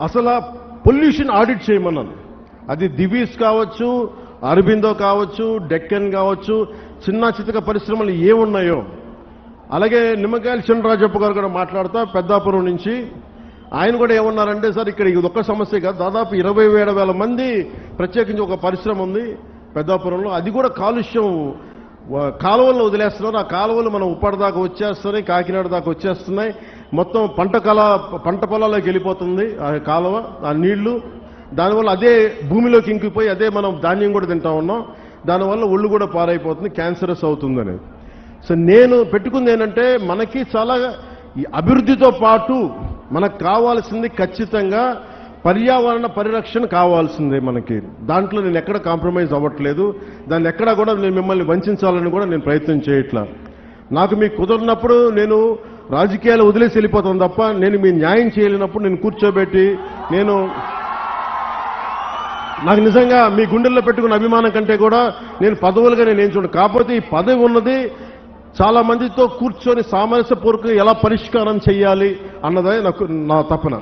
అసలు pollution audit చేయమన్నాను. అది దివీస్ కావచ్చు అరబిందో కావచ్చు డెక్కన్ కావచ్చు చిన్న చితక పరిశ్రమలు ఏమున్నాయో. అలాగే నిమ్మకాయల చంద్రరాజప్ప గారు కూడా మాట్లాడుతా పెద్దాపురం నుంచి. ఆయన కూడా ఏమన్నారంటే సార్ ఇక్కడ ఇది ఒక్క సమస్య కాదు. దాదాపు ఇరవై ఏడు వేల మంది ప్రత్యేకించి ఒక పరిశ్రమ ఉంది పెద్దాపురంలో. అది కూడా కాలుష్యం వ- కాలువల్లో వదిలేస్తున్నారు. ఆ కాలువలు మనం ఉప్పాడ దాకా వచ్చేస్తున్నాయి కాకినాడ దాకా వచ్చేస్తున్నాయి. మొత్తం పంట కళ పంట పొలాల్లోకి వెళ్ళిపోతుంది ఆ కాలువ ఆ నీళ్ళు. దానివల్ల అదే భూమిలోకి ఇంకిపోయి అదే మనం ధాన్యం కూడా తింటా ఉన్నాం. దానివల్ల ఒళ్ళు కూడా పారైపోతుంది క్యాన్సరస్ అవుతుందని. సో నేను పెట్టుకుంది ఏంటంటే మనకి చాలా ఈ అభివృద్ధితో పాటు మనకు కావాల్సింది ఖచ్చితంగా పర్యావరణ పరిరక్షణ కావాల్సిందే మనకి. దాంట్లో నేను ఎక్కడ కాంప్రమైజ్ అవ్వట్లేదు. దాన్ని ఎక్కడా కూడా నేను మిమ్మల్ని వంచాలని కూడా నేను ప్రయత్నం చేయట్లా. నాకు మీకు కుదరినప్పుడు నేను రాజకీయాలు వదిలేసి వెళ్ళిపోతాను తప్ప నేను మీ న్యాయం చేయలేనప్పుడు నేను కూర్చోబెట్టి నేను నాకు నిజంగా మీ గుండెల్లో పెట్టుకున్న అభిమానం కంటే కూడా నేను పదవులుగా నేను ఏం చూడను. కాకపోతే ఈ పదవి ఉన్నది చాలా మందితో కూర్చొని సామరస్యపూర్వకంగా ఎలా పరిష్కారం చేయాలి అన్నదే నాకు నా తపన.